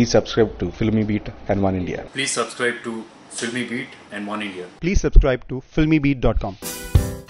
Please subscribe to Filmy Beat and One India. Please subscribe to Filmy Beat and One India. Please subscribe to filmybeat.com.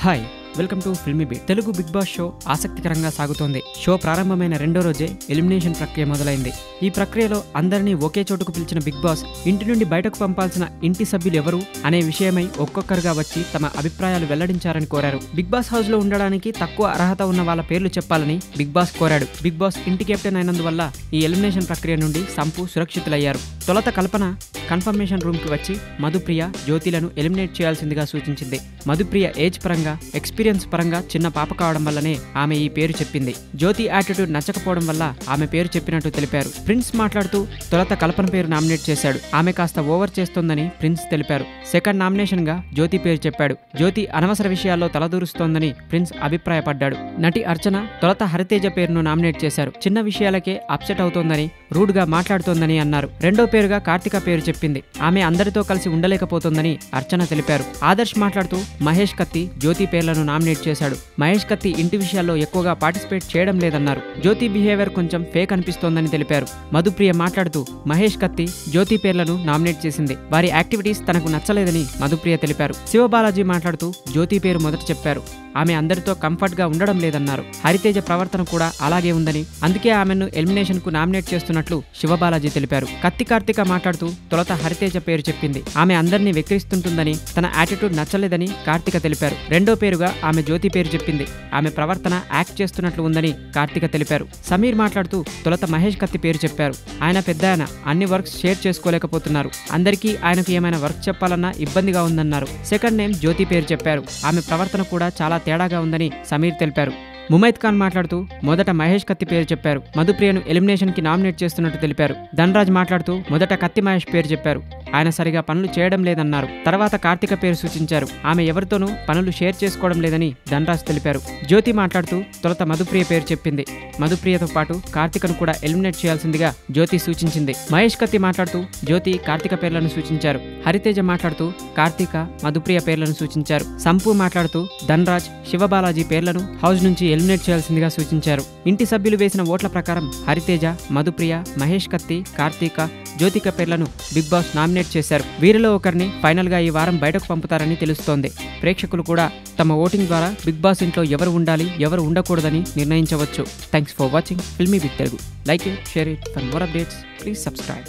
Hi welcome to Filmybeat Telugu Bigg Boss show ఆసక్తికరంగా సాగుతోంది. Show ప్రారంభమైన రెండో రోజే elimination ప్రక్రియ మొదలైంది. ఈ ప్రక్రియలో అందరినీ ఒకే చోటుకు పిలిచిన బిగ్ బాస్ ఇంటి నుండి బయటకు పంపాల్సిన ఇంటి సభ్యులు ఎవరు అనే విషయమై ఒక్కొక్కరుగా వచ్చి తమ అభిప్రాయాలు వెల్లడించారని కోరారు. బిగ్ బాస్ హౌస్లో ఉండడానికి తక్కువ అర్హత ఉన్న వాళ్ళ పేర్లు చెప్పాలని బిగ్ బాస్ కోరాడు. బిగ్ బాస్ ఇంటి కెప్టెన్ అయినందువల్ల ఈ ఎలిమినేషన్ ప్రక్రియ నుండి సంపు సురక్షితులయ్యారు. తొలత కల్పన కన్ఫర్మేషన్ రూమ్కి వచ్చి మధుప్రియ జ్యోతిలను ఎలిమినేట్ చేయాల్సిందిగా సూచించింది. మధుప్రియ ఏజ్ పరంగా ఎక్స్పీరియన్స్ పరంగా చిన్న పాప కావడం వల్లనే ఆమె ఈ పేరు చెప్పింది. జ్యోతి యాటిట్యూడ్ నచ్చకపోవడం వల్ల ఆమె పేరు చెప్పినట్టు తెలిపారు. ప్రిన్స్ మాట్లాడుతూ తొలత కల్పన పేరు నామినేట్ చేశాడు. ఆమె కాస్త ఓవర్ చేస్తోందని ప్రిన్స్ తెలిపారు. సెకండ్ నామినేషన్గా జ్యోతి పేరు చెప్పాడు. జ్యోతి అనవసర విషయాల్లో తలదూరుస్తోందని ప్రిన్స్ అభిప్రాయపడ్డాడు. నటి అర్చన తొలత హరితేజ పేరును నామినేట్ చేశారు. చిన్న విషయాలకే అప్సెట్ అవుతోందని రూడ్గా మాట్లాడుతోందని అన్నారు. రెండో పేరుగా కార్తిక పేరు చెప్పింది. ఆమె అందరితో కలిసి ఉండలేకపోతుందని అర్చన తెలిపారు. ఆదర్శ్ మాట్లాడుతూ మహేష్ కత్తి జ్యోతి పేర్లను నామినేట్ చేశాడు. మహేష్ కత్తి ఇంటి విషయాల్లో ఎక్కువగా పార్టిసిపేట్ చేయడం లేదన్నారు. జ్యోతి బిహేవియర్ కొంచెం ఫేక్ అనిపిస్తోందని తెలిపారు. మధుప్రియ మాట్లాడుతూ మహేష్ కత్తి జ్యోతి పేర్లను నామినేట్ చేసింది. వారి యాక్టివిటీస్ తనకు నచ్చలేదని మధుప్రియ తెలిపారు. శివబాలాజీ మాట్లాడుతూ జ్యోతి పేరు మొదట చెప్పారు. ఆమె అందరితో కంఫర్ట్గా ఉండడం లేదన్నారు. హరితేజ ప్రవర్తన కూడా అలాగే ఉందని అందుకే ఆమెను ఎలిమినేషన్కు నామినేట్ చేస్తున్నట్లు శివబాలాజీ తెలిపారు. కత్తి కార్తిక మాట్లాడుతూ తొలత హరితేజ పేరు చెప్పింది. ఆమె అందరినీ వెక్కిరిస్తుంటుందని తన యాటిట్యూడ్ నచ్చలేదని కార్తిక తెలిపారు. రెండో పేరుగా ఆమె జ్యోతి పేరు చెప్పింది. ఆమె ప్రవర్తన యాక్ట్ చేస్తున్నట్లు ఉందని కార్తిక తెలిపారు. సమీర్ మాట్లాడుతూ తొలత మహేష్ కత్తి పేరు చెప్పారు. ఆయన పెద్ద ఆయన. అన్ని వర్క్స్ షేర్ చేసుకోలేకపోతున్నారు. అందరికీ ఆయనకు ఏమైనా వర్క్ చెప్పాలన్నా ఇబ్బందిగా ఉందన్నారు. సెకండ్ నేమ్ జ్యోతి పేరు చెప్పారు. ఆమె ప్రవర్తన కూడా చాలా తేడాగా ఉందని సమీర్ తెలిపారు. ముమైత్ ఖాన్ మాట్లాడుతూ మొదట మహేష్ కత్తి పేరు చెప్పారు. మధుప్రియను ఎలిమినేషన్కి నామినేట్ చేస్తున్నట్టు తెలిపారు. ధనరాజ్ మాట్లాడుతూ మొదట కత్తి మహేష్ పేరు చెప్పారు. ఆయన సరిగా పనులు చేయడం లేదన్నారు. తర్వాత కార్తిక పేరు సూచించారు. ఆమె ఎవరితోనూ పనులు షేర్ చేసుకోవడం లేదని ధనరాజ్ తెలిపారు. జ్యోతి మాట్లాడుతూ తొలత మధుప్రియ పేరు చెప్పింది. మధుప్రియతో పాటు కార్తికను కూడా ఎలిమినేట్ చేయాల్సిందిగా జ్యోతి సూచించింది. మహేష్ కత్తి మాట్లాడుతూ జ్యోతి కార్తిక పేర్లను సూచించారు. హరితేజ మాట్లాడుతూ కార్తీక మధుప్రియ పేర్లను సూచించారు. సంపు మాట్లాడుతూ ధనరాజ్ శివబాలాజీ పేర్లను హౌస్ నుంచి ఎలిమినేట్ చేయాల్సిందిగా సూచించారు. ఇంటి సభ్యులు వేసిన ఓట్ల ప్రకారం హరితేజ మధుప్రియ మహేష్ కత్తి కార్తీక జ్యోతిక పేర్లను బిగ్ బాస్ నామినేట్ చేశారు. వీరిలో ఒకరిని ఫైనల్గా ఈ వారం బయటకు పంపుతారని తెలుస్తోంది. ప్రేక్షకులు కూడా తమ ఓటింగ్ ద్వారా బిగ్ బాస్ ఇంట్లో ఎవరు ఉండాలి ఎవరు ఉండకూడదని నిర్ణయించవచ్చు. Thanks for watching. Filmy big Telugu. Like it share it. For more updates please subscribe.